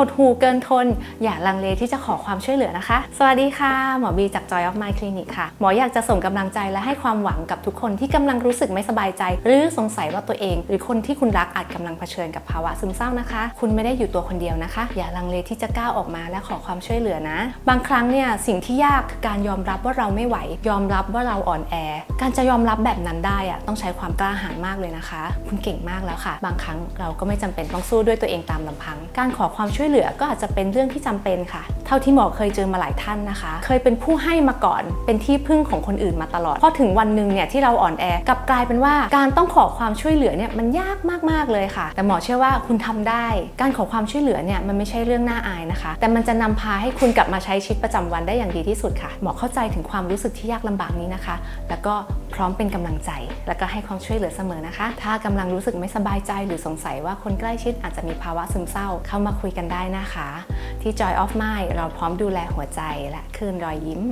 หดหูเกินทน อย่าลังเลที่จะขอความช่วยเหลือนะคะ สวัสดีค่ะ หมอบีจาก Joy of My Clinic ค่ะ หมออยากจะส่งกำลังใจและให้ความหวังกับทุกคนที่กำลังรู้สึกไม่สบายใจ หรือสงสัยว่าตัวเอง หรือคนที่คุณรักอาจกำลังเผชิญกับภาวะซึมเศร้านะคะ คุณไม่ได้อยู่ตัวคนเดียวนะคะ อย่าลังเลที่จะก้าวออกมาและขอความช่วยเหลือนะ บางครั้งเนี่ยสิ่งที่ยากคือการยอมรับว่าเราไม่ไหว ยอมรับว่าเราอ่อนแอ การจะยอมรับแบบนั้นได้อะต้องใช้ความกล้าหาญมากเลยนะคะ คุณเก่งมากแล้วค่ะ บางครั้งเราก็ไม่จำเป็นต้องสู้ด้วยตัวเองตามลำพัง การขอความช่วยเหลือก็อาจจะเป็นเรื่องที่จำเป็นค่ะ เท่าที่หมอเคยเจอมาหลายท่านนะคะ เคยเป็นผู้ให้มาก่อน เป็นที่พึ่งของคนอื่นมาตลอดพอถึงวันหนึ่งเนี่ยที่เราอ่อนแอกลับกลายเป็นว่าการต้องขอความช่วยเหลือเนี่ยมันยากมากๆเลยค่ะ แต่หมอเชื่อว่าคุณทำได้ การขอความช่วยเหลือเนี่ยมันไม่ใช่เรื่องน่าอายนะคะ แต่มันจะนำพาให้คุณกลับมาใช้ชีวิตประจำวันได้อย่างดีที่สุดค่ะหมอเข้าใจถึงความรู้สึกที่ยากลำบากนี้นะคะ แล้วก็พร้อมเป็นกำลังใจ แล้วก็ให้ความช่วยเหลือเสมอนะคะ ถ้ากำลังรู้สึกไม่สบายใจหรือสงสัยว่าคนใกล้ชิดอาจจะมีภาวะซึมเศร้าเข้ามาคุยกันได้นะคะ ที่ Joy of Mind เราพร้อมดูแลหัวใจและคืนรอยยิ้ม